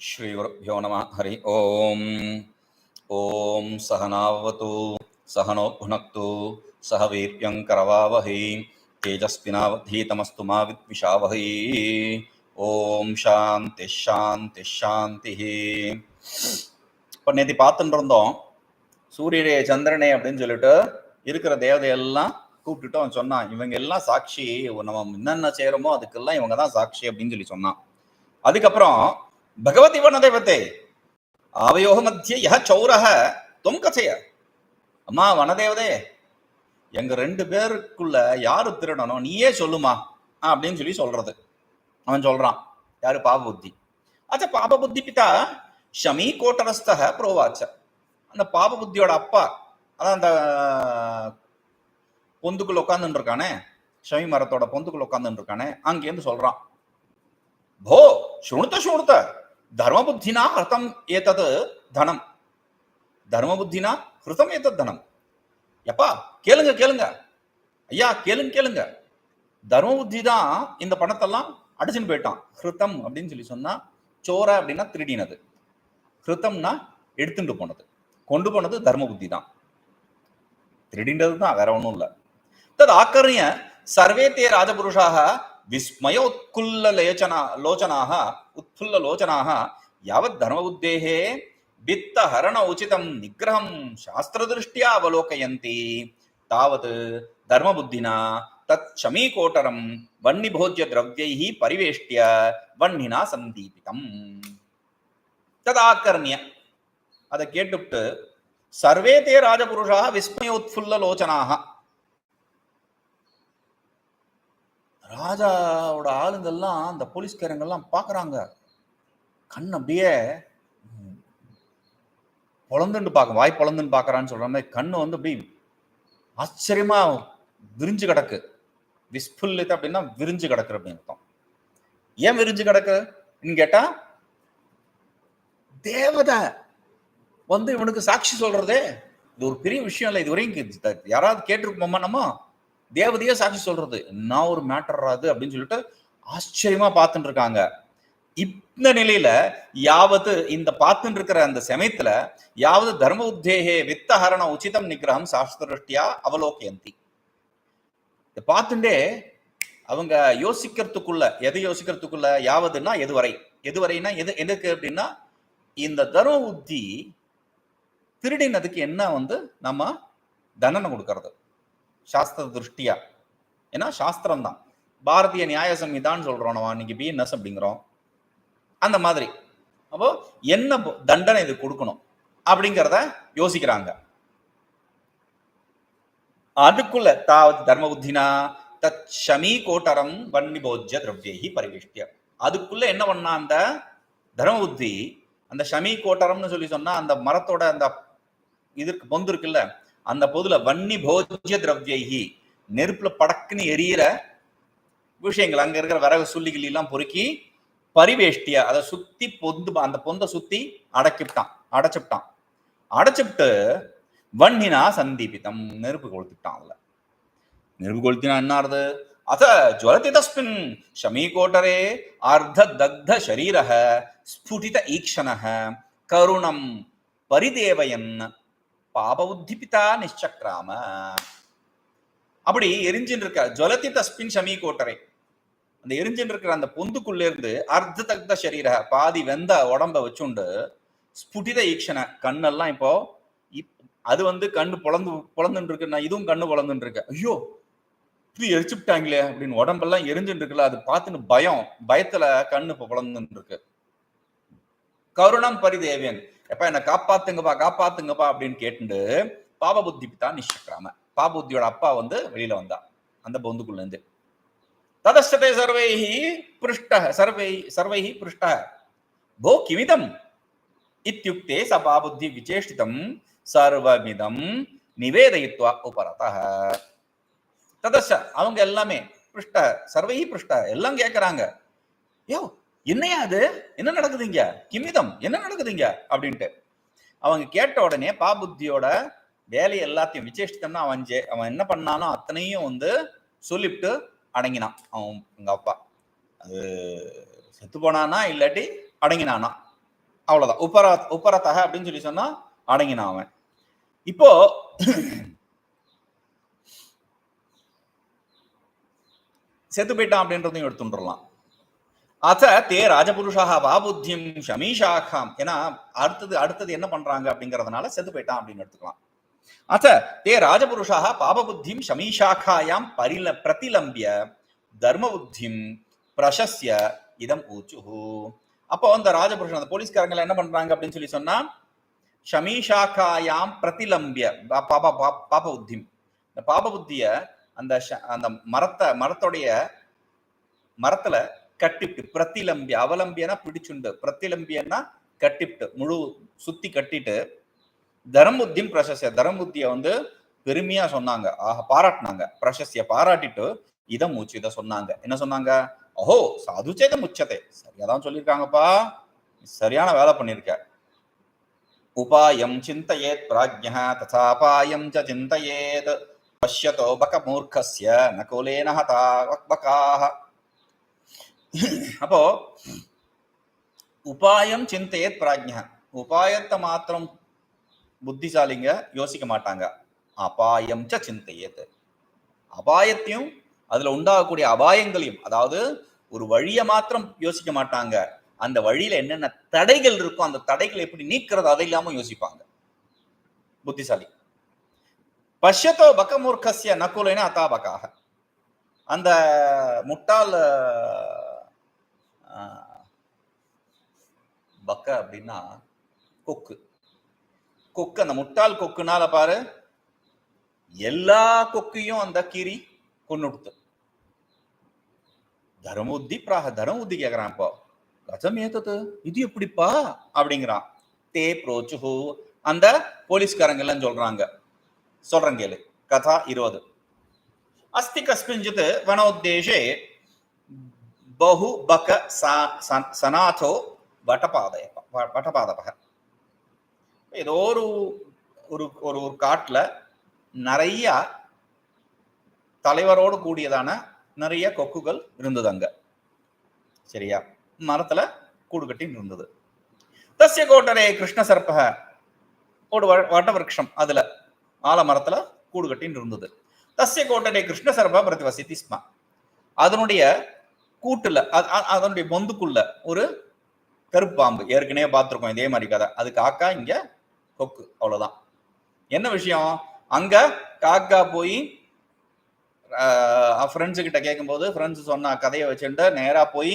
శ్రీ గురుభ్యో నమ హరి ఓం ఓం సహనావతు సహనోభునక్తు సహ వీర్యం వీర్యంకరవావహై తేజస్వినధీతమస్తు మా విద్విషావహై ఓం శాంతి శాంతి శాந்தி இப்போ நேற்று பார்த்துட்டு సూర్యుడే చంద్రనే சந்திரனே அப்படின்னு சொல்லிட்டு இருக்கிற தேவதையெல்லாம் கூப்பிட்டுட்டு அவன் சொன்னான் இவங்க எல்லாம் சாட்சி. நம்ம என்னென்ன செய்யறோமோ அதுக்கெல்லாம் இவங்க தான் சாட்சி அப்படின்னு சொல்லி சொன்னான். அதுக்கப்புறம் பகவதி தெய்வத்தை அவயோக மத்திய யா சௌரக தொம் கசைய அம்மா வனதேவதே எங்க ரெண்டு பேருக்குள்ள யாரு திருடணும் நீயே சொல்லுமா அப்படின்னு சொல்லி சொல்றது. அவன் சொல்றான் யாரு பாப புத்தி அச்சா பாப புத்தி பிதா ஷமி கோட்டரஸ்தக புரோவாச்ச. அந்த பாப புத்தியோட அப்பா அதான் அந்த பொந்துக்குள்ள உட்காந்துட்டு இருக்கானே? ஷமி மரத்தோட பொந்துக்குள்ள உட்காந்துட்டு இருக்கானே? அங்கேருந்து சொல்றான். போ சுணுத்த சுணுத்த. தர்ம புத்தினா ஹிருதம் ஏத்தது தனம். தர்ம புத்தினா ஹிருதம் ஏத்தது தனம். எப்பா கேளுங்க கேளுங்க. ஐயா கேளுங்க கேளுங்க. தர்ம புத்தி தான் இந்த பணத்தெல்லாம் அடிச்சுன்னு போயிட்டான். ஹிருத்தம் அப்படின்னு சொல்லி சொன்னா சோர அப்படின்னா திருடினது. ஹிருத்தம்னா எடுத்துட்டு போனது. கொண்டு போனது தர்ம புத்தி தான். திருடின்றது தான் வேற ஒன்றும் இல்லை. तद् आकर्ण्य सर्वे ते राजपुरुषाः विस्मयोत्कुल्ललोचना लोचनाः उत्फुल्ललोचनाः यावद्धर्मबुद्धेः वित्तहरण उचितं निग्रहं शास्त्रदृष्ट्या अवलोकयन्ति तावत् धर्मबुद्धिना तत् शमीकोटरं वह्निभोज्य द्रव्यैः परिवेष्ट्य வன்னினா சந்தீபிதம் ததாக்கர்ணிய அதை கேட்டுவிட்டு சர்வே தே ராஜபுருஷா விஸ்மயோத்ஃபுல்ல லோச்சனாக ராஜாவோட ஆளுங்கள்லாம் அந்த போலீஸ்காரங்கெல்லாம் பார்க்குறாங்க கண் அப்படியே பொழந்துன்னு பார்க்க வாய் பொழந்துன்னு பார்க்குறான்னு சொல்கிற மாதிரி கண்ணு வந்து அப்படி ஆச்சரியமா விரிஞ்சு கிடக்கு. விஸ்புல்லித் அப்படின்னா விரிஞ்சு கிடக்குற அப்படின்னு அர்த்தம். ஏன் விரிஞ்சு கிடக்கு கேட்டா தேவதை வந்து இவனுக்கு சாட்சி சொல்றதே இது ஒரு பெரிய விஷயம் இல்லை இது வரைக்கும் யாராவது கேட்டிருப்போமா நம்ம? தேவதையே சாட்சி சொல்றது. என்ன ஒரு மேட்டர் அது அப்படின்னு சொல்லிட்டு ஆச்சரியமா பார்த்துட்டு இருக்காங்க. இந்த நிலையில யாவது இந்த பார்த்துட்டு இருக்கிற அந்த சமயத்துல யாவது தர்ம உத்தேகே வித்தஹரண உச்சிதம் நிகிரகம் சாஸ்திரஷ்டியா அவலோகயந்தி. இதை பார்த்துட்டே அவங்க யோசிக்கிறதுக்குள்ள எதை யோசிக்கிறதுக்குள்ள யாவதுன்னா எதுவரை? எதுவரைனா எது எதுக்கு அப்படின்னா இந்த தர்ம புத்தி திருடினதுக்கு என்ன வந்து நம்ம தண்டனை கொடுக்கறது. சாஸ்திர திருஷ்டியா? ஏன்னா சாஸ்திரம் தான் பாரதிய நியாய சம்ஹிதான்னு சொல்றோம் நம்ம இன்னைக்கு பிஎன்எஸ் அப்படிங்கிறோம். அந்த மாதிரி. அப்போ என்ன தண்டனை இது கொடுக்கணும் அப்படிங்கிறத யோசிக்கிறாங்க. அதுக்குள்ள தாவது தர்ம புத்தினா தத் ஷமி கோட்டரம் வன்னி போஜ்ய திரவியைஹி பரிவிஷ்டிய. அதுக்குள்ள என்ன பண்ணா அந்த தர்ம புத்தி அந்த ஷமி கோட்டரம்னு சொல்லி சொன்னா அந்த மரத்தோட அந்த இதற்கு பொந்து இருக்குல்ல அந்த பொதுல வன்னி போஜ்ய திரவியைஹி. நெருப்புல படக்குன்னு எரியிற விஷயங்கள். அங்க இருக்கிற விறகு சுள்ளிகள் எல்லாம் பொறுக்கி பரிவேஷ்டிய அதை சுத்தி பொந்து அந்த பொந்த சுத்தி அடக்கிவிட்டான் அடைச்சுட்டான் அடைச்சுட்டு வன்னினா சந்தீபித்தம் நெருப்பு கொளுத்திட்டான் அதுல. நெருப்பு கொளுத்தினா என்னாருது அத ஜுவலதி தஸ்மின் ஷமீகோட்டரே அர்த்த தக்த ஷரீரக ஸ்புடித ஈக்ஷணக கருணம் பரிதேவயன் பாப உத்திபிதா நிச்சக்ராம அப்படி எரிஞ்சின்னு இருக்க ஜொலத்தி தஸ்பின் சமீ கோட்டரை அந்த எரிஞ்சின்னு இருக்கிற அந்த பொந்துக்குள்ள இருந்து அர்த்த தக்த சரீர பாதி வெந்த உடம்ப வச்சுண்டு ஸ்புடித ஈக்ஷன கண்ணெல்லாம் இப்போ இப்- அது வந்து கண்ணு பொழந்து பொழந்துட்டு இருக்கு நான் இதுவும் கண்ணு பொழந்துட்டு இருக்கு ஐயோ இது எரிச்சுட்டாங்களே அப்படின்னு உடம்பெல்லாம் எரிஞ்சுட்டு இருக்குல்ல அது பார்த்துன்னு பயம் பயத்துல கண்ணு இப்போ பொழந்துட்டு இருக்கு கருணம் பரிதேவியன் எப்ப என்னை காப்பாத்துங்கப்பா காப்பாத்துங்கப்பா அப்படின்னு கேட்டுட்டு பாப புத்தி தான் நிஷக்கிராம பாப புத்தியோட அப்பா வந்து வெளியில வந்தா அந்த பொந்துக்குள்ள இருந்து. ததஸ்தே சர்வைஹி பிருஷ்ட சர்வை சர்வைஹி பிருஷ்ட போ கிமிதம் இத்தியுக்தே ச பாபுத்தி விசேஷ்டிதம் சர்வமிதம் நிவேதயித்வா உபரதா ததஸ்ட அவங்க எல்லாமே பிருஷ்ட சர்வைஹி பிருஷ்ட எல்லாம் கேட்கறாங்க யோ என்னையா அது? என்ன நடக்குது இங்க கிமிதம். என்ன நடக்குது இங்க அப்படின்ட்டு. அவங்க கேட்ட உடனே பாபுத்தியோட வேலையை எல்லாத்தையும் விசேஷித்தம்னா அவன் ஜெ- அவன் என்ன பண்ணானோ அத்தனையும் வந்து சொல்லிவிட்டு அடங்கினான். அவன் எங்க அப்பா. அது செத்து போனானா இல்லாட்டி அடங்கினானா? அவ்வளவுதான். உப்பர உப்பரத்தக அப்படின்னு சொல்லி சொன்னா அடங்கினான் அவன். இப்போ செத்து போயிட்டான் அப்படின்றதையும் எடுத்துட்டுலாம் அத தே ராஜபுருஷாக வா புத்தியும் ஷமீஷாகாம் ஏன்னா அடுத்தது அடுத்தது என்ன பண்றாங்க அப்படிங்கறதுனால செத்து போயிட்டான் அப்படின்னு எடுத்துக்கலாம். அத தே ராஜபுருஷாக பாப புத்திம் ஷமீஷாக்காயாம் பரில பிரதிலம்பிய தர்ம புத்தியும் பிரசஸ்ய இதம் ஊச்சுஹு. அப்போ அந்த ராஜபுருஷன் அந்த போலீஸ்காரங்க என்ன பண்றாங்க அப்படின்னு சொல்லி சொன்னா ஷமீஷாக்காயாம் பிரதிலம்பிய பா- பாப பா- பாப இந்த பாப புத்திய அந்த ஷ- அந்த மரத்தை மரத்துடைய மரத்துல கட்டிப்டு பிரத்திலம்பிய அவலம்பியனா பிடிச்சுண்டு. பிரத்திலம்பியன்னா கட்டிப்டு முழு சுத்தி கட்டிட்டு தர்மபுத்தியும் பிரசஸ்ய. தர்மபுத்திய வந்து பெருமையா சொன்னாங்க. ஆஹா பாராட்டினாங்க. பிரசஸ்ய பாராட்டிட்டு இதை மூச்சு இதை சொன்னாங்க. என்ன சொன்னாங்க? ஓஹோ சாது சேதம் உச்சத்தை சரியாதான் சொல்லியிருக்காங்கப்பா. சரியான வேலை பண்ணிருக்க உபாயம் சிந்தையேத் பிராஜ்யா ததாபாயம் ச சிந்தையேத். பஷ்யதோ பக மூர்க்கஸ்ய நகுலேன ஹதா வக்பகாஹ அப்போ உபாயம் சிந்தையேத் பிராஜ்ய உபாயத்தை மாத்திரம் புத்திசாலிங்க யோசிக்க மாட்டாங்க. அபாயம் ச சிந்தையேத். அபாயத்தையும் அதுல உண்டாகக்கூடிய அபாயங்களையும் அதாவது ஒரு வழியை மாத்திரம் யோசிக்க மாட்டாங்க. அந்த வழியில என்னென்ன தடைகள் இருக்கும் அந்த தடைகளை எப்படி நீக்கிறது அதை இல்லாம யோசிப்பாங்க. புத்திசாலி. பஷ்யத்தோ பக்கமூர்க்கசிய நக்குலைன அத்தாபக்காக அந்த முட்டாள் பக்க அப்படின்னா கொக்கு. கொக்கு அந்த முட்டாள் கொக்குனால பாரு எல்லா கொக்கையும் அந்த கீரி கொன்னுடுத்து தர்மபுத்தி பிராக தர்மபுத்தி கேக்குறான் இப்போ. கஜம் ஏத்தது? இது எப்படிப்பா? அப்படிங்கிறான். தே புரோச்சுஹு. அந்த போலீஸ்காரங்க எல்லாம் சொல்றாங்க. சொல்றேன் கேளு. கதா இருபது. அஸ்தி கஸ்மிஞ்சித் வனோத்தேஷே பஹு பக சனாதோ வட்டபாதய வ- வட்டபாதபக ஏதோ ஒரு ஒரு ஒரு ஒரு காட்டுல நிறைய தலைவரோடு கூடியதான நிறைய கொக்குகள் இருந்தது அங்க. சரியா? மரத்துல கூடு கட்டி இருந்தது தசிய கோட்டரே கிருஷ்ண சர்பக ஒரு வ- வட்ட அதுல ஆலமரத்துல கூடு கட்டி இருந்தது தசிய கோட்டரே கிருஷ்ண சர்ப பிரதிவசித்தி ஸ்ம. அதனுடைய கூட்டுல அதனுடைய பொந்துக்குள்ள ஒரு கருப்பாம்பு ஏற்கனவே பார்த்துருக்கோம் இதே மாதிரி கதை. அது காக்கா இங்க கொக்கு அவ்வளவுதான். என்ன விஷயம்? அங்க காக்கா போய் ஃப்ரெண்ட்ஸு கிட்ட கேட்கும்போது ஃப்ரெண்ட்ஸ் சொன்ன கதையை வச்சுட்டு நேரா போய்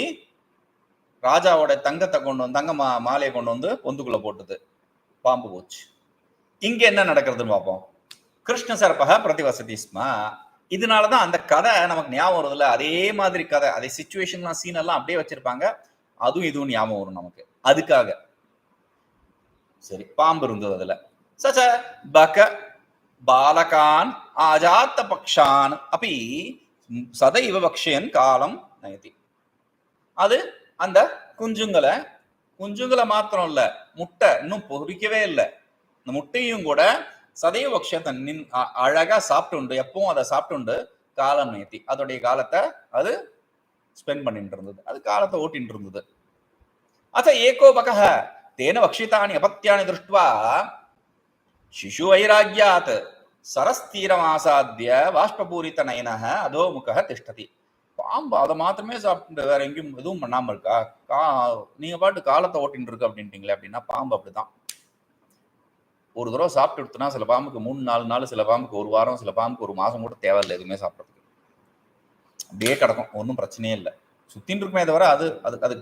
ராஜாவோட தங்கத்தை கொண்டு வந்து தங்க மா மாலையை கொண்டு வந்து பொந்துக்குள்ள போட்டுது. பாம்பு போச்சு. இங்க என்ன நடக்கிறதுன்னு பார்ப்போம். கிருஷ்ண சர்பக பிரதிவசதி ஸ்மா இதனாலதான் அந்த கதை நமக்கு ஞாபகம் வருதுல்ல? அதே மாதிரி கதை. அதே சுச்சுவேஷன்லாம் சீன் எல்லாம் அப்படியே வச்சிருப்பாங்க. அதுவும் இதுவும் ஞாபகம் வரும் நமக்கு. அதுக்காக. சரி பாம்பு இருந்தது அதுல. சச்ச பக பாலகான் ஆஜாத்த பக்ஷான். அப்படி சதைவ பக்ஷயன் காலம் நயதி அது அந்த குஞ்சுங்களை. குஞ்சுங்களை மாத்திரம் இல்ல. முட்டை இன்னும் பொறிக்கவே இல்லை. இந்த முட்டையும் கூட சதைவ பக்ஷத்தை நின் அழகா சாப்பிட்டு எப்பவும் அதை சாப்பிட்டு காலம் நேர்த்தி அதோடைய காலத்தை அது ஸ்பெண்ட் பண்ணிட்டு இருந்தது. அது காலத்தை ஓட்டிட்டு இருந்தது. அத்த ஏகோ பகः தேன வக்ஷிதானி அபத்தியானி திருஷ்டுவா சிசு வைராக்கியாத் சரஸ்தீரமாசாத்திய வாஷ்பபூரித நயனக அதோமுக திஷ்டதி. பாம்பு அதை மாத்திரமே சாப்பிட்டு வேற எங்கேயும் எதுவும் பண்ணாம இருக்கா? கா நீங்க பாட்டு காலத்தை ஓட்டின்னு இருக்கு அப்படின்ட்டீங்களே அப்படின்னா பாம்பு அப்படிதான். ஒரு தடவை சாப்பிட்டு எடுத்தனா சில பாம்புக்கு மூணு நாலு நாள் சில பாம்புக்கு ஒரு வாரம் சில பாம்புக்கு ஒரு மாசம் கூட தேவையில்லை எதுவுமே சாப்பிட்றதுக்கு. அப்படியே கிடக்கும். ஒன்றும் பிரச்சனையே இல்லை. சுத்தின்னு இருக்குமே தவிர அது அது அது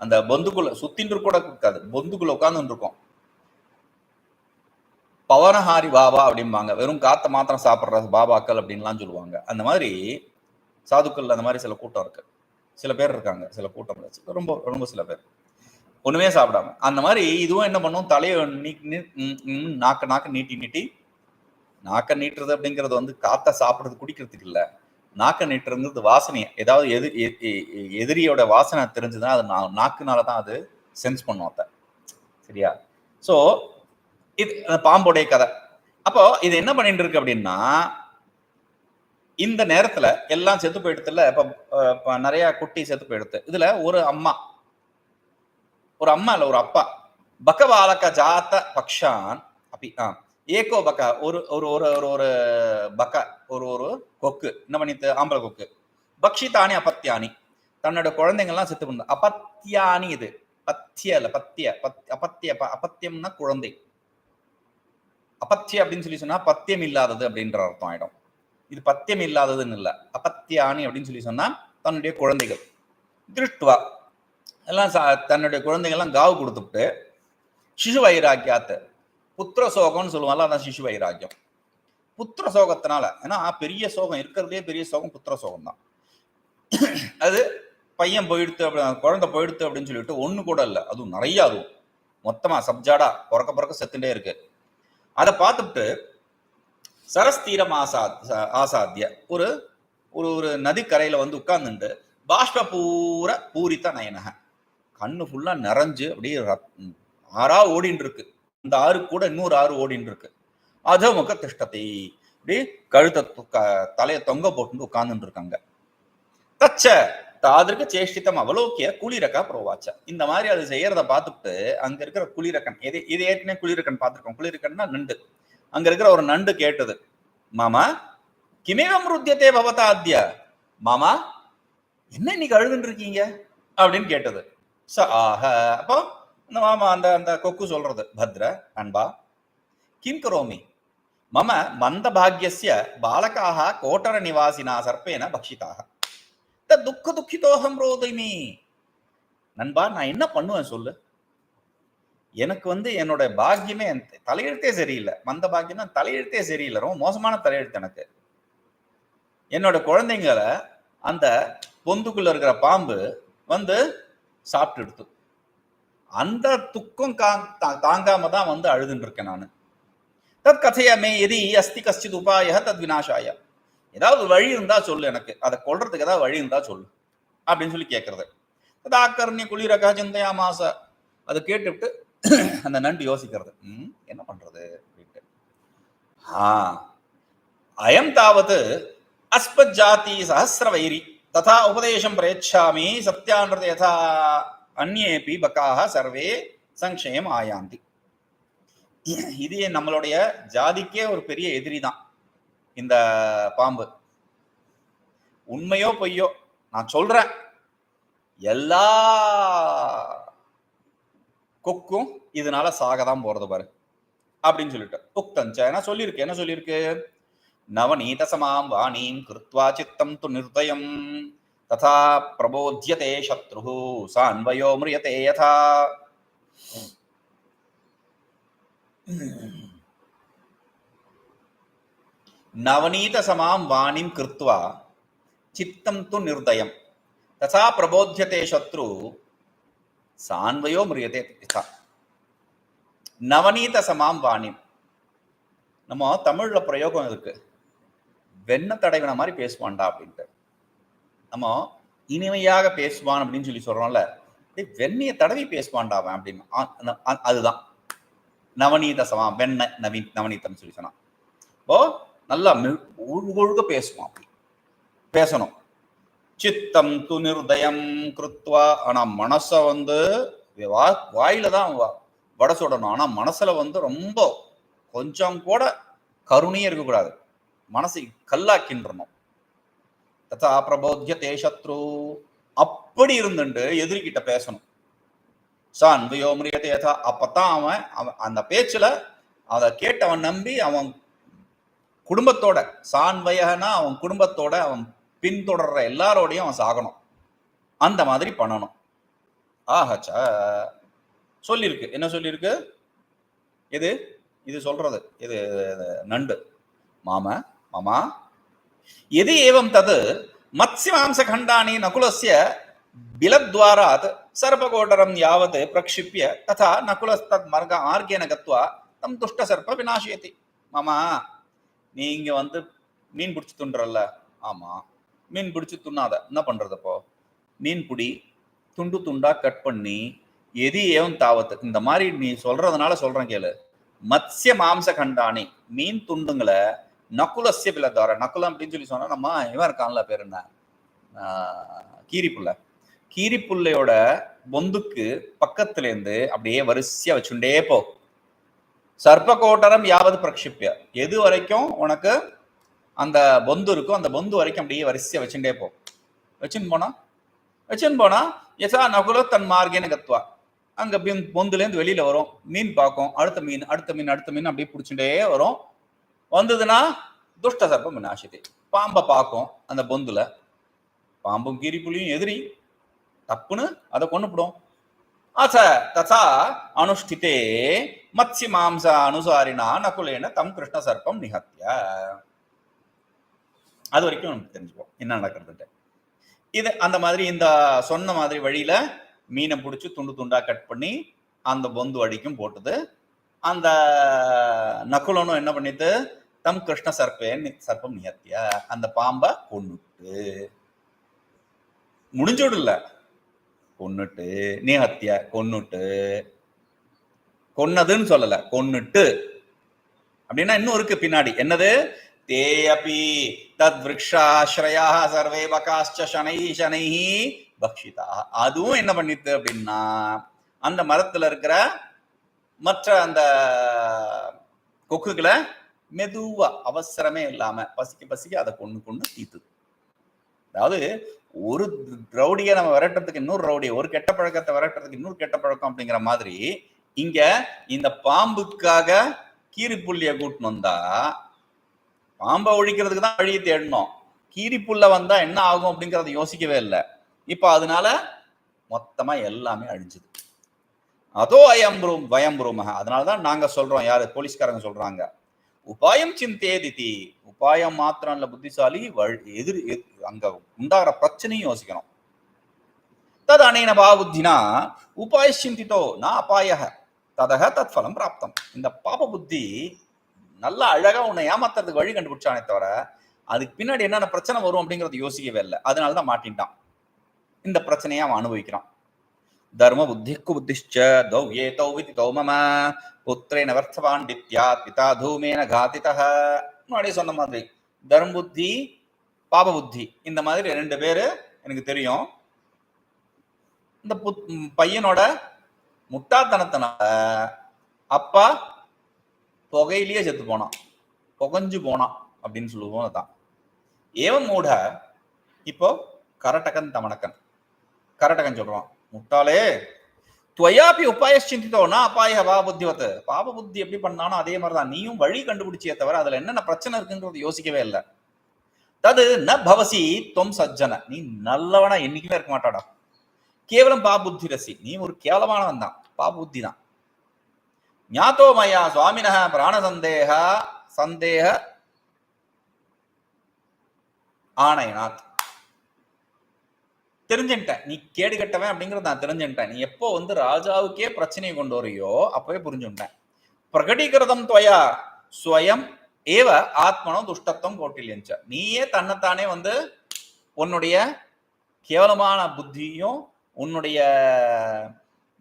அந்த பொந்துக்குள்ள சுத்தின்னு கூட இருக்காது. பொந்துக்குள்ள உட்காந்துட்டு இருக்கும் பவனஹாரி பாபா அப்படிம்பாங்க. வெறும் காத்த மாத்திரம் சாப்பிட்ற பாபாக்கள் அப்படின்லாம் சொல்லுவாங்க. அந்த மாதிரி சாதுக்கள் அந்த மாதிரி சில கூட்டம் இருக்கு. சில பேர் இருக்காங்க. சில கூட்டம் ரொம்ப ரொம்ப சில பேர். ஒண்ணுமே சாப்பிடாம. அந்த மாதிரி இதுவும் என்ன பண்ணும்? தலையை நாக்க நாக்க நீட்டி நீட்டி நாக்க நீட்டுறது அப்படிங்கிறது வந்து காத்த சாப்பிடுறது குடிக்கிறதுக்கு இல்ல. நாக்க நீட்டுறதுங்கிறது வாசனை ஏதாவது எது எ- எதிரியோட வாசனை தெரிஞ்சுதுன்னா அது நாக்குனால தான் அது சென்ஸ் பண்ணும் அதை. சரியா? சோ இது பாம்புடைய பாம்போடைய கதை. அப்போ இது என்ன பண்ணிட்டு இருக்கு அப்படின்னா இந்த நேரத்துல எல்லாம் செத்து போயிடுத்துல இப்ப இப்ப நிறைய குட்டி செத்து போயிடுது. இதுல ஒரு அம்மா ஒரு அம்மா இல்ல ஒரு அப்பா. பகவாலக ஜாத்த பக்ஷான். அப்படி ஆ. ஏகோ பக்க ஒரு ஒரு ஒரு ஒரு ஒரு பக்க ஒரு ஒரு கொக்கு. என்ன பண்ணித்து? ஆம்பளை கொக்கு. பக்ஷிதானி அபத்தியானி தன்னோட குழந்தைங்கள்லாம் செத்து பண்ண அபத்தியானி இது. பத்திய இல்ல பத்திய. பத் அபத்திய ப- அபத்தியம்னா குழந்தை. அபத்திய அப்படின்னு சொல்லி சொன்னா பத்தியம் இல்லாதது அப்படின்ற அர்த்தம் ஆயிடும். இது பத்தியம் இல்லாததுன்னு இல்ல. அபத்தியானி அப்படின்னு சொல்லி சொன்னா தன்னுடைய குழந்தைகள். திருஷ்டுவா எல்லாம் சா- தன்னுடைய குழந்தைங்கள்லாம் காவு கொடுத்துட்டு சிசு வைராக்கியாத்து புத்திர சோகம்னு சொல்லுவாங்கல்ல அதான் சிசு வைராக்கியம். புத்திர சோகத்தினால ஏன்னா பெரிய சோகம் இருக்கிறதுலே பெரிய சோகம் புத்திர சோகம் தான் அது பையன் போயிடுத்து அப்படி குழந்தை போயிடுத்து அப்படின்னு சொல்லிட்டு ஒன்று கூட இல்லை. அதுவும் நிறைய அதுவும். மொத்தமா சப்ஜாடா பிறக்க பிறக்க செத்துட்டே இருக்கு. அதை பார்த்துட்டு சரஸ்தீரம் ஆசா ஆசாத்திய ஒரு ஒரு ஒரு நதிக்கரையில வந்து உட்கார்ந்துட்டு பாஷ்ப பூர பூரித்த நயனக. கண்ணு ஃபுல்லா நிறைஞ்சு அப்படியே ரத்- ஆறா ஓடின்னு இருக்கு இந்த ஆறு கூட இன்னொரு ஆறு ஓடின்னு இருக்கு அதமுக திஷ்டத்தை இப்படி கழுத்தை க- தலையை தொங்க போட்டு உட்கார்ந்துட்டு இருக்காங்க தச்ச தாதற்கு சேஷ்டித்தம் அவலோக்கிய குளிரக்கா புரோவாச்ச. இந்த மாதிரி அது செய்யறத பார்த்துட்டு அங்க இருக்கிற குளிரக்கன் எது இது ஏற்கனவே குளிரக்கன் பார்த்துருக்கோம். குளிரக்கன்னா நண்டு. அங்க இருக்கிற ஒரு நண்டு கேட்டது. மாமா கிமேவம் ருத்தியத்தே பவதா அத்ய மாமா என்ன இன்னைக்கு அழுதுன்னு இருக்கீங்க அப்படின்னு கேட்டது. ச ஆஹ அப்போ ஆமா அந்த அந்த கொக்கு சொல்றது பத்ர அன்பா. கிம் கரோமி. மம மந்த பாக்யஸ்ய பாலகாக கோட்டர நிவாசினா சர்ப்பேன பக்ஷிதாக த துக்க துக்கிதோகம் ரோதிமி. நண்பா நான் என்ன பண்ணுவேன் சொல்லு? எனக்கு வந்து என்னோட பாக்கியமே என் தலையெழுத்தே சரியில்லை. மந்த பாக்கியம்னா தலையெழுத்தே சரியில்லை. ரொம்ப மோசமான தலையெழுத்து எனக்கு. என்னோட குழந்தைங்களை அந்த பொந்துக்குள்ள இருக்கிற பாம்பு வந்து சாப்பிட்டு எடுத்து அந்த துக்கம் தா- தாங்காம தான் வந்து அழுதுன்னு இருக்கேன் நான். தத் கதையமே எதி அஸ்தி கஷ்டித் உபாய தத் விநாசாய. ஏதாவது வழி இருந்தா சொல்லு எனக்கு. அதை கொல்றதுக்கு ஏதாவது வழி இருந்தா சொல்லு. அப்படின்னு சொல்லி கேட்கறது ததாக்கர்ணி குளிரகா சிந்தையா மாச. அதை கேட்டுவிட்டு அந்த நண்டு யோசிக்கிறது. ம், என்ன பண்றது? அப்படின்ட்டு. ஆ. அயம் தாவது அஸ்பத் ஜாதி சஹசிர வைரி ததா உபதேசம் பிரேச்சாமி சத்யான்றது யதா அந்நேபி பக்காக சர்வே சங்கயம் ஆயாந்தி இது நம்மளுடைய ஜாதிக்கே ஒரு பெரிய எதிரி தான் இந்த பாம்பு. உண்மையோ பொய்யோ நான் சொல்றேன். எல்லா கொக்கும் இதனால சாகதான் போறது பாரு அப்படின்னு சொல்லிட்டு. உக்தஞ்ச ஏன்னா சொல்லியிருக்கு என்ன சொல்லியிருக்கு? நவநீத சமாம் வாணீம் கிருத்வா சித்தம் து நிர்தயம் ததா பிரபோத்யதே சத்ரு சான்வயோ மிரியதே யதா நவநீத சமாம் வாணிம் கிருத்வா சித்தம் து நிர்தயம் ததா பிரபோத்யதே சத்ரு சான்வயோ மிரியதே யதா நவநீத சமாம் வாணிம் நம்ம தமிழ்ல பிரயோகம் இருக்கு. வெண்ண தடவின மாதிரி பேசுவான்டா அப்படின்ட்டு. நம்ம இனிமையாக பேசுவான் அப்படின்னு சொல்லி சொல்றோம்ல டேய், தடவி பேசுவான்டா அவன் அப்படின்னு. அதுதான். நவநீத சமாம் வெண்ண நவீன் நவநீதம் சொல்லி சொன்னான். இப்போ நல்லா ஒழுகு ஒழுக பேசுவான் அப்படி. பேசணும். சித்தம் து நிர்தயம் கிருத்வா. ஆனா மனச வந்து வா- வாயில தான் வ- வடை சுடணும். ஆனா மனசுல வந்து ரொம்ப கொஞ்சம் கூட கருணையே இருக்கக்கூடாது. மனசை கல்லாக்கின்றனும் ததா பிரபோத்ய தேசத்ரு அப்படி இருந்துட்டு எதிரிகிட்ட பேசணும். சான்வயோ மிரியதே யதா. அப்பதான் அவன் அவன் அந்த பேச்சில் அதை கேட்டவன் நம்பி அவன் குடும்பத்தோட சான்வயனா அவன் குடும்பத்தோட அவன் பின்தொடர்ற எல்லாரோடையும் அவன் சாகணும். அந்த மாதிரி பண்ணணும். ஆஹச்சா. சொல்லியிருக்கு என்ன சொல்லியிருக்கு இது இது சொல்றது. இது நண்டு. மாமன் மம. எதி ஏவம் தது? மத்ஸ்யமாம்சகண்டானி நகுலஸ்ய பிலத்வாராத் சர்பகோடரம் யாவத் பிரக்ஷிப்பிய ததா நகுலஸ்தத் மர்க மார்கேன கத்வா தம் துஷ்ட சர்ப்ப விநாசியதி. மாமா நீங்க வந்து மீன் பிடிச்சி துண்டுறல்ல ஆமா. மீன் பிடிச்சி துண்ணாத. என்ன பண்றது அப்போ? மீன் பிடி துண்டு துண்டா கட் பண்ணி எது ஏவம் தாவத்து இந்த மாதிரி நீ சொல்றதுனால சொல்றேன் கேளு. மத்ஸ்ய மாம்ச கண்டாணி மீன் துண்டுங்களை நக்குலசிய தவிர நக்குலம் அப்படின்னு சொல்லி சொன்னா நம்ம இவன் இருக்கான்ல பேர் என்ன? கீரிப்புள்ள. கீரிப்புள்ளையோட பொந்துக்கு பக்கத்துல இருந்து அப்படியே வரிசையா வச்சுட்டே போ. சர்ப்பகோட்டரம் யாவது பிரக்ஷிப்பிய எது வரைக்கும் உனக்கு அந்த பொந்து இருக்கும் அந்த பொந்து வரைக்கும் அப்படியே வரிசையா வச்சுட்டே போ. வச்சுன்னு போனா? வச்சுன்னு போனா எசா நகுல தன் மார்கேன கத்துவா. அங்க பொந்துலேருந்து வெளியில வரும். மீன் பார்க்கும் அடுத்த மீன் அடுத்த மீன் அடுத்த மீன் அப்படியே பிடிச்சுட்டே வரும். வந்ததுன்னா துஷ்ட சர்ப்பம் விநாசிதி பாம்பை பார்க்கும் அந்த பொந்துல. பாம்பும் கீரிப்புலியும் எதிரி. தப்புன்னு அதை கொண்டுபிடும் அச ததா அனுஷ்டித்தே மத்ஸ்ய மாம்ச அனுசாரினா நகுலேன தம் கிருஷ்ண சர்ப்பம் நிகத்திய அது வரைக்கும் நமக்கு தெரிஞ்சுப்போம் என்ன நடக்கிறதுட்டு இது அந்த மாதிரி இந்த சொன்ன மாதிரி வழியில மீனை பிடிச்சி துண்டு துண்டா கட் பண்ணி அந்த பொந்து அடிக்கும் போட்டது. அந்த நகுலனும் என்ன பண்ணிட்டு தம் கிருஷ்ண சர்ப்பேன் சர்ப்பம் நியத்திய. அந்த பாம்பை கொன்னுட்டு முடிஞ்சோடுல இல்ல கொன்னுட்டு நிகத்திய கொன்னுட்டு. கொன்னதுன்னு சொல்லல கொன்னுட்டு. அப்படின்னா இன்னும் இருக்கு பின்னாடி. என்னது? தே தத் விரக்ஷாஸ்ரயா சர்வே பகாஷ்ச சனை சனை பக்ஷிதா. அதுவும் என்ன பண்ணிட்டு அப்படின்னா அந்த மரத்துல இருக்கிற மற்ற அந்த கொக்குகளை மெதுவா அவசரமே இல்லாம பசிக்க பசிக்க அதை கொண்டு கொண்டு தீத்துது. அதாவது ஒரு ரவுடியை நம்ம விரட்டுறதுக்கு இன்னொரு ரவுடி ஒரு கெட்ட பழக்கத்தை விரட்டுறதுக்கு இன்னொரு கெட்ட பழக்கம் அப்படிங்கிற மாதிரி இங்க இந்த பாம்புக்காக கீரிப்புள்ளிய கூட்டின்னு வந்தா பாம்பை ஒழிக்கிறதுக்கு தான் வழியை தேடணும். கீரிப்புள்ள வந்தா என்ன ஆகும் அப்படிங்கறத யோசிக்கவே இல்லை. இப்ப அதனால மொத்தமா எல்லாமே அழிஞ்சுது. அதோ அயம் ரூம் வயம் ரூமக அதனாலதான் நாங்க சொல்றோம் யாரு? போலீஸ்காரங்க சொல்றாங்க. உபாயம் சிந்தேதிதி. உபாயம் மாத்திரம் இல்ல புத்திசாலி வழி எதிர் எ- அங்க உண்டாகிற பிரச்சனையும் யோசிக்கணும். தத் அனேன பாவபுத்தினா உபாய சிந்தித்தோ ந அபாய ததக தத் பிராப்தம். இந்த பாப புத்தி நல்லா அழகா உன்னை ஏமாத்துறதுக்கு வழி கண்டுபிடிச்சானே தவிர அதுக்கு பின்னாடி என்னென்ன பிரச்சனை வரும் அப்படிங்கறது யோசிக்கவே இல்லை. அதனாலதான் மாட்டின்ட்டான். இந்த பிரச்சனையை அவன் அனுபவிக்கிறான். தர்ம புத்திக்கு புத்திஷ்ச தௌ ஏதௌ விதி தௌ மம புத்திரேன வர்த்தபாண்டித்யா பிதா தூமேன காதிதா முன்னாடியே சொன்ன மாதிரி தர்ம புத்தி பாப புத்தி இந்த மாதிரி ரெண்டு பேரு எனக்கு தெரியும். இந்த புத்- பையனோட முட்டாத்தனத்தினால அப்பா புகையிலேயே செத்து போனான். புகஞ்சு போனான் அப்படின்னு சொல்லுவோம் அதான். ஏவன் மூட இப்போ கரட்டகன் தமணக்கன் கரட்டகன் சொல்றான். முட்டாளே. துவயாபி உபாய சிந்தித்தோனா அப்பாய பாப புத்திவத்து. பாப புத்தி எப்படி பண்ணானோ அதே மாதிரிதான். நீயும் வழி கண்டுபிடிச்சியே தவிர அதுல என்னென்ன பிரச்சனை இருக்குங்கிறது யோசிக்கவே இல்லை. தது ந பவசி தொம் சஜ்ஜன. நீ நல்லவனா என்னைக்குமே இருக்க மாட்டாடா. கேவலம் பாபுத்தி ரசி. நீ ஒரு கேவலமானவன் தான். பாபுத்தி தான். ஞாத்தோ மயா சுவாமின பிராண சந்தேக சந்தேக ஆணையநாத் தெரிஞ்சுட்டேன் நீ கேடு கட்டவன் அப்படிங்கறத நான் தெரிஞ்சுட்டேன் நீ எப்போ வந்து ராஜாவுக்கே பிரச்சனையை கொண்டு வரையோ அப்பவே புரிஞ்சுட்டேன் பிரகடீகிருதம் துவயா ஸ்வயம் ஏவ ஆத்மனோ துஷ்டத்துவம் கோட்டில்யஞ்ச. நீயே தன்னைத்தானே வந்து உன்னுடைய கேவலமான புத்தியும் உன்னுடைய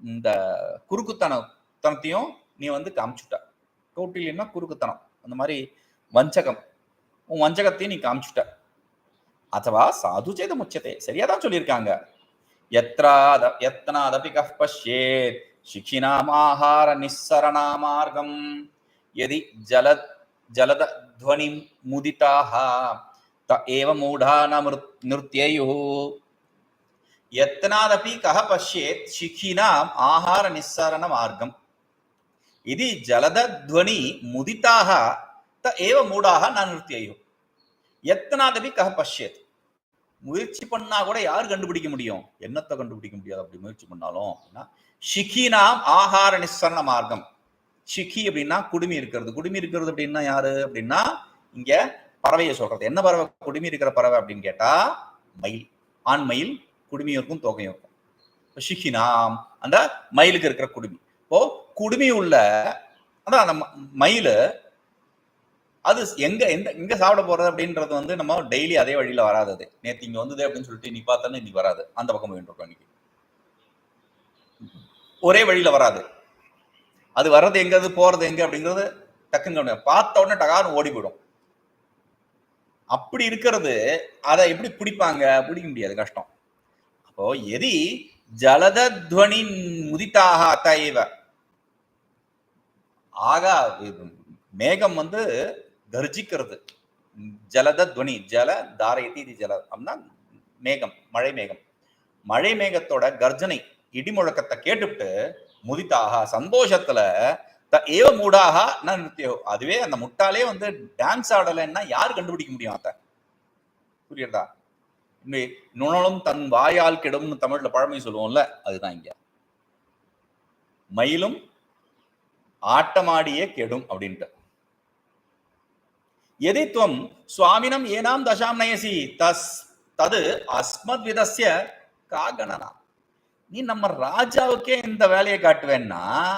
இந்த குறுக்குத்தன தனத்தையும் நீ வந்து காமிச்சுட்ட. கௌட்டில்யம்னா குறுக்குத்தனம். அந்த மாதிரி வஞ்சகம். உன் வஞ்சகத்தையும் நீ காமிச்சுட்ட. அதுவா சாது சேத முச்சதே சரியா தான் சொல்லியிருக்காங்க எத்ராத எத்தனாதபி கஷ்யேத் சிக்ஷினாமாஹார நிஸ்ஸரணாமார்க்கம் எதி ஜல ஜலத துவனி முதிதாக த ஏவ மூடா ந நிருத்யேயு எத்தனாதபி கஹ பஷ்யேத் சிக்ஷினாம் ஆஹார நிஸ்ஸரண மார்க்கம் இது ஜலத துவனி முதிதாக த ஏவ மூடாக ந நிருத்யேயு எத்தனாதபி கஹ பஷ்யத்? முயற்சி பண்ணா கூட யார் கண்டுபிடிக்க முடியும்? என்னத்தை கண்டுபிடிக்க முடியாது? அப்படி முயற்சி பண்ணாலும் அப்படின்னா ஷிகினாம் ஆகார நிசரண மார்க்கம். ஷிகி அப்படின்னா குடுமி இருக்கிறது. குடுமி இருக்கிறது அப்படின்னா யாரு? அப்படின்னா இங்க பறவையை சொல்றது. என்ன பறவை? குடுமி இருக்கிற பறவை அப்படின்னு கேட்டா மயில். ஆண் மயில் குடுமி இருக்கும் தொகையும் இருக்கும். இப்ப ஷிகினாம் அந்த மயிலுக்கு இருக்கிற குடுமி. இப்போ குடுமி உள்ள அதான் அந்த ம- அது எங்க எந்த எங்க சாப்பிட போறது அப்படின்றது வந்து நம்ம டெய்லி அதே வழியில வராது அது நேத்து இங்க வந்தது அப்படின்னு சொல்லிட்டு நீ பார்த்தானே இன்னைக்கு வராது. அந்த பக்கம் போயிட்டு இருக்கோம் இன்னைக்கு. ஒரே வழியில வராது. அது வர்றது எங்க அது போறது எங்க அப்படிங்கிறது டக்குன்னு பார்த்த உடனே டகார்னு ஓடி போயிடும். அப்படி இருக்கிறது அதை எப்படி பிடிப்பாங்க? பிடிக்க முடியாது. கஷ்டம். அப்போ எதி ஜலதத்வனி முதித்தாக அத்தைவ ஆகா மேகம் வந்து கர்ஜிக்கிறது. ஜலத துவனி ஜல தாரயதி இது ஜல அப்படின்னா மேகம் மழை மேகம். மழை மேகத்தோட கர்ஜனை இடி முழக்கத்தை கேட்டுவிட்டு முதித்தாக சந்தோஷத்துல த ஏவ மூடாக நான் நிறுத்தியோ அதுவே அந்த முட்டாளே வந்து டான்ஸ் ஆடலைன்னா யார் கண்டுபிடிக்க முடியும் அத்த புரியுறதா நுணலும் தன் வாயால் கெடும்னு தமிழ்ல பழமை சொல்லுவோம்ல அதுதான் இங்க. மயிலும் ஆட்டமாடியே கெடும் அப்படின்ட்டு. எதி துவம் சுவாமினம் ஏனாம் தசாம் நயசி தஸ் தது அஸ்மத் விதசிய காகணனா நீ நம்ம ராஜாவுக்கே இந்த வேலையை காட்டுவேன்னா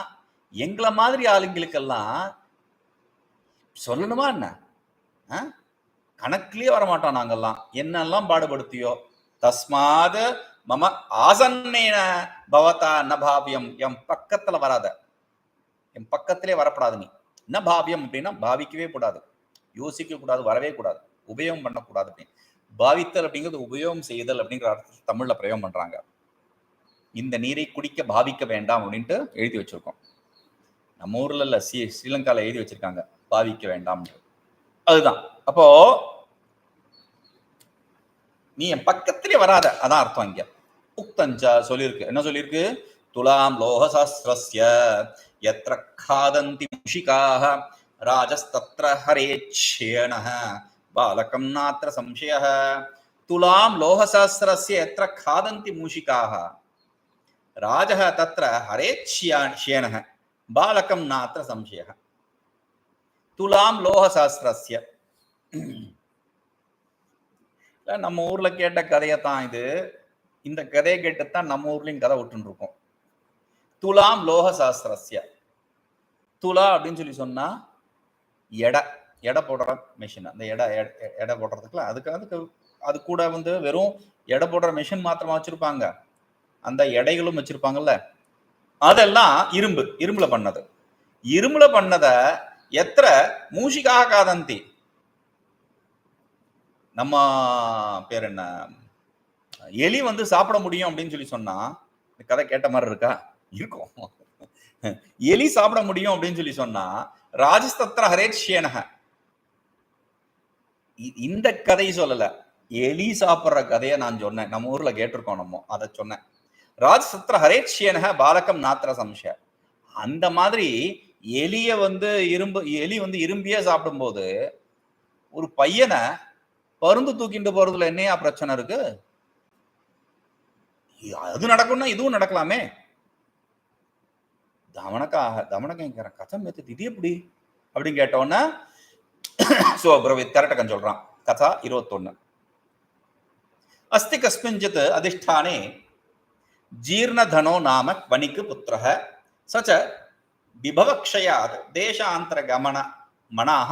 எங்களை மாதிரி ஆளுங்களுக்கெல்லாம் சொல்லணுமா என்ன? ஆ? கணக்குலயே வரமாட்டோம் நாங்கெல்லாம். என்னெல்லாம் பாடுபடுத்தியோ தஸ்மாத மம ஆசன்னேன பவதா ந பாவியம். என் பக்கத்துல வராத. என் பக்கத்திலே வரப்படாது நீ. ந பாவியம் அப்படின்னா பாவிக்கவே கூடாது. யோசிக்க கூடாது வரவே கூடாது. உபயோகம் பண்ணக்கூடாது அப்படின்னு. பாவித்தல் அப்படிங்கிறது உபயோகம் செய்தல் அப்படிங்கிற அர்த்தத்தை தமிழ்ல பிரயோகம் பண்றாங்க. இந்த நீரை குடிக்க பாவிக்க வேண்டாம் அப்படின்ட்டு எழுதி வச்சிருக்கோம். நம்ம ஊர்ல இல்ல ஸ்ரீ ஸ்ரீலங்கால எழுதி வச்சிருக்காங்க. பாவிக்க வேண்டாம் அதுதான். அப்போ நீ என் பக்கத்திலே வராத. அதான் அர்த்தம் இங்க. உக்தஞ்சா சொல்லியிருக்கு. என்ன சொல்லியிருக்கு? துலாம் லோகசாஸ்திரஸ்ய எத்திர காதந்தி முஷிகாக ராஜஸ்தத்ர ஹரேச்சேணः பாலகம் நாத்திர சம்சயः துலாம் லோகசாஸ்திரஸ்ய எத்திர காதந்தி மூஷிகாக ராஜः தத்ர ஹரேச்யேணः பாலகம் நாத்திர சம்சயः துலாம் லோகசாஸ்திரஸ்ய நம்ம ஊர்ல கேட்ட கதையை தான் இது இந்த கதையை கேட்டுத்தான் நம்ம ஊர்லயும் கதை விட்டுன்னு இருக்கோம் துலாம் லோக சாஸ்திரஸ்ய துலா அப்படின்னு சொல்லி சொன்னா எடை எடை போடுற மிஷின் அந்த எடை எடை- எடை போடுறதுக்குலாம் அதுக்கு அதுக்கு அது கூட வந்து வெறும் எடை போடுற மிஷின் மாத்திரமா வச்சிருப்பாங்க. அந்த எடைகளும் வச்சிருப்பாங்கல்ல. அதெல்லாம் இரும்பு இரும்புல பண்ணது. இரும்புல பண்ணத எத்திர மூஷிகாக காதந்தி. நம்ம பேர் என்ன? எலி வந்து சாப்பிட முடியும் அப்படின்னு சொல்லி சொன்னா இந்த கதை கேட்ட மாதிரி இருக்கா? இருக்கும். எலி சாப்பிட முடியும் அப்படின்னு சொல்லி சொன்னா ராஜஸ்தத்ர ஹரேட்சியனக இ- இந்த கதை சொல்லல. எலி சாப்பிடுற கதையை நான் சொன்னேன். நம்ம ஊர்ல கேட்டிருக்கோம் நம்ம அதை சொன்னேன். ராஜசத்ர ஹரேட்சியனக பாலகம் நாத்திர சம்சய. அந்த மாதிரி எலிய வந்து இரும்பு எலி வந்து இரும்பியே சாப்பிடும்போது ஒரு பையனை பருந்து தூக்கிட்டு போறதுல என்னையா பிரச்சனை இருக்கு? அது நடக்கும்னா இதுவும் நடக்கலாமே. தமனக்காக தமனக்க கதம் எத்து இது எப்படி அப்படின்னு கேட்டோன்னா சோ பிரவி திரட்டகன் சொல்றான். கதா இருபத்தொன்னு. அஸ்தி கஸ்மிஞ்சித் அதிஷ்டானே ஜீர்ணதனோ நாம வணிக்கு புத்திரः சச்ச விபவக்ஷயாத் தேசாந்தர கமன மனாக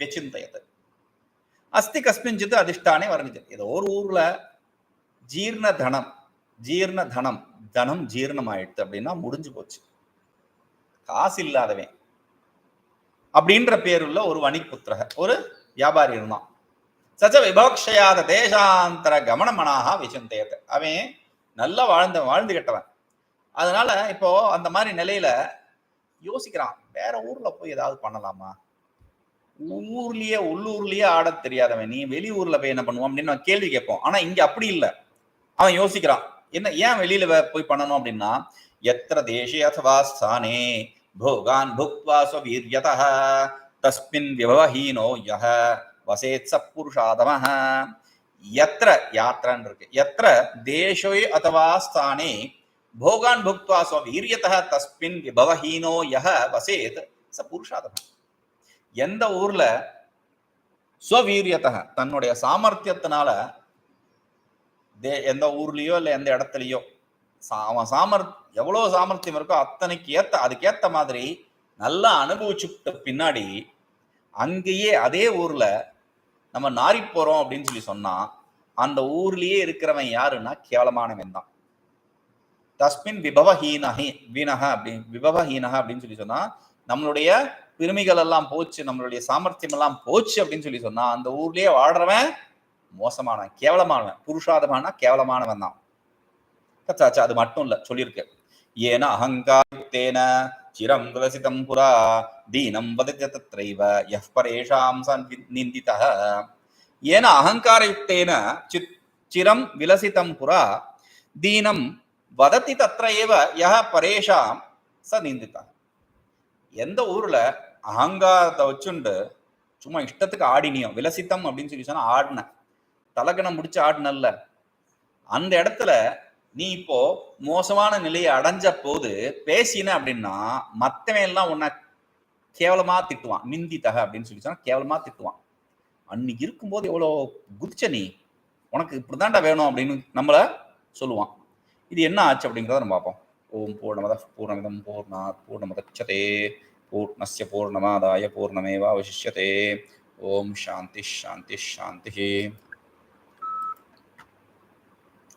விசிந்தயத் அஸ்தி கஸ்மிஞ்சித் அதிஷ்டானே வர்ணிச்சு ஏதோ ஒரு ஊர்ல ஜீர்ண தனம் ஜீர்ண தனம் தனம் ஜீர்ணம் ஆயிடுத்து அப்படின்னா முடிஞ்சு போச்சு. காசு இல்லாதவன் அப்படின்ற பேருள்ள ஒரு வணிக புத்திரக ஒரு வியாபாரி இருந்தான். சச்ச விபக்ஷயாத தேசாந்தர கமனமனாக விசந்தேத்த அவன் நல்லா வாழ்ந்த வாழ்ந்து கெட்டவன். அதனால இப்போ அந்த மாதிரி நிலையில யோசிக்கிறான் வேற ஊர்ல போய் ஏதாவது பண்ணலாமா? ஊர்லயே உள்ளூர்லயே ஆடத் தெரியாதவன். நீ வெளியூர்ல போய் என்ன பண்ணுவான் அப்படின்னு நான் கேள்வி கேட்போம். ஆனா இங்க அப்படி இல்லை. அவன் யோசிக்கிறான் என்ன ஏன் வெளியில போய் பண்ணணும் அப்படின்னா எத்திர தேசே அதுவா ஸ்தானே भोगान् भुक्त्वा स्ववीर्यतः तस्मिन् विभवहीनो यः வசேத் சப்புருஷாதம எத்திர யாத்திரன் இருக்கு எத்திர தேசோய் அத்தவா ஸ்தானே போகான் புக்துவா ஸ்வ வீரியத்தக தஸ்மின் விபவஹீனோ யஹ வசேத் ச எந்த ஊர்ல ஸ்வவீரியத்தக தன்னுடைய சாமர்த்தியத்தினால தே எந்த ஊர்லயோ இல்லை எந்த இடத்துலயோ அவன் சாமர் எவ்வளவு சாமர்த்தியம் இருக்கோ அத்தனைக்கு ஏத்த அதுக்கேத்த மாதிரி நல்லா அனுபவிச்சுட்ட பின்னாடி அங்கேயே அதே ஊர்ல நம்ம நாரி போறோம் அப்படின்னு சொல்லி சொன்னா அந்த ஊர்லயே இருக்கிறவன் யாருன்னா கேவலமானவன் தான். தஸ்மின் விபவஹீனஹி வீணக அப்படி விபவஹீனக அப்படின்னு சொல்லி சொன்னா நம்மளுடைய பெருமைகள் எல்லாம் போச்சு நம்மளுடைய சாமர்த்தியம் எல்லாம் போச்சு அப்படின்னு சொல்லி சொன்னா அந்த ஊர்லயே வாழ்றவன் மோசமானவன் கேவலமானவன் புருஷாதமானா கேவலமானவன் தான். கச்சாச்சா அது மட்டும் இல்ல சொல்லியிருக்கு. ஏன அகங்காரித்தேன சிரம் விலசிதம் புரா தீனம் வதத்தி தத்ரைவ யஃப் பரேஷாம் சன் ஏன அகங்காரயுக்தேன சித் சிரம் விலசிதம் புரா தீனம் வதத்தி தத்ர ஏவ யஹ பரேஷாம் ச நிந்திதா எந்த ஊர்ல அகங்காரத்தை வச்சுண்டு சும்மா இஷ்டத்துக்கு ஆடினியோ விலசித்தம் அப்படின்னு சொல்லி சொன்னா ஆடின. தலகணம் முடிச்சு ஆடினல்ல. அந்த இடத்துல நீ இப்போ மோசமான நிலையை அடைஞ்ச போது பேசின அப்படின்னா மத்தவன் எல்லாம் உன்னை கேவலமா திட்டுவான். நிந்தித்தக அப்படின்னு சொல்லி சொன்னா கேவலமா திட்டுவான். அன்னைக்கு இருக்கும்போது எவ்வளோ குதிச்ச நீ? உனக்கு இப்படிதான்டா வேணும் அப்படின்னு நம்மள சொல்லுவான். இது என்ன ஆச்சு அப்படிங்கிறத நம்ம பார்ப்போம். ஓம் பூர்ணமத பூர்ணமிதம் பூர்ணாத் பூர்ணமதச்சதே. பூர்ணஸ்ய பூர்ணமாதாய பூர்ணமேவா அவசிஷ்யதே. ஓம் சாந்தி சாந்தி சாந்தி